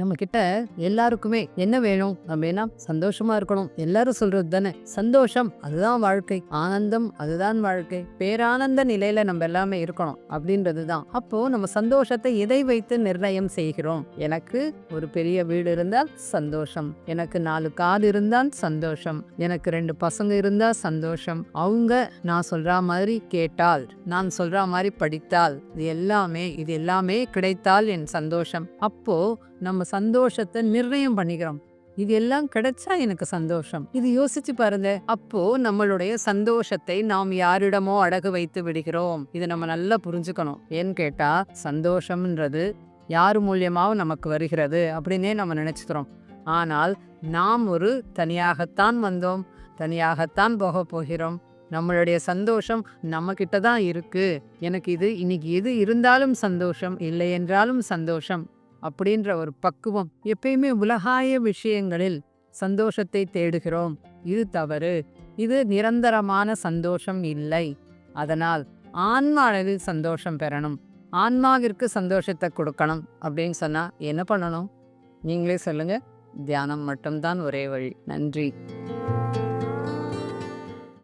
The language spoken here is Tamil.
நம்ம கிட்ட எல்லாருக்குமே என்ன வேணும்? அப்படின்னா சந்தோஷமா இருக்கணும். எல்லாரும் சொல்றது தானே? சந்தோஷம் அதுதான் வாழ்க்கை. ஆனந்தம் அதுதான் வாழ்க்கை. பேரானந்த நிலையில நம்ம எல்லாமே இருக்கணும் அப்படின்றது தான் அப்போ நம்ம சந்தோஷத்தை எதை வைத்து நிர்ணயம் செய்கிறோம்? எனக்கு ஒரு பெரிய வீடு இருந்தால் சந்தோஷம். எனக்கு நாலு காது இருந்தால் சந்தோஷம். எனக்கு ரெண்டு பசங்க இருந்தால் சந்தோஷம். அவங்க நான் சொல்ற மாதிரி கேட்டால் நான் சொல்ற மாதிரி படித்தால் இது எல்லாமே இது எல்லாமே கிடைத்தால் என் சந்தோஷம். அப்போ நம்ம சந்தோஷத்தை நிர்ணயம் பண்ணிக்கிறோம். இது எல்லாம் கிடைச்சா எனக்கு சந்தோஷம். இது யோசிச்சு பாருங்க. அப்போ நம்மளுடைய சந்தோஷத்தை நாம் யாரிடமோ அடகு வைத்து விடுகிறோம். இதை நம்ம நல்லா புரிஞ்சுக்கணும். ஏன்னு கேட்டா சந்தோஷம்ன்றது யார் மூலியமாகவும் நமக்கு வருகிறது அப்படின்னே நம்ம நினைச்சுக்கிறோம். ஆனால் நாம் ஒரு தனியாகத்தான் வந்தோம். தனியாகத்தான் போக போகிறோம். நம்மளுடைய சந்தோஷம் நம்ம கிட்ட தான் இருக்கு. எனக்கு இது இன்னைக்கு எது இருந்தாலும் சந்தோஷம் இல்லை என்றாலும் சந்தோஷம். அப்படின்ற ஒரு பக்குவம் எப்பயுமே உலகாய விஷயங்களில் சந்தோஷத்தை தேடுகிறோம். இது தவறு. இது நிரந்தரமான சந்தோஷம் இல்லை. அதனால் ஆன்மா அளவில் சந்தோஷம் பெறணும். ஆன்மாவிற்கு சந்தோஷத்தை கொடுக்கணும் அப்படின்னு சொன்னா என்ன பண்ணணும்? நீங்களே சொல்லுங்க. தியானம் மட்டும்தான் ஒரே வழி. நன்றி.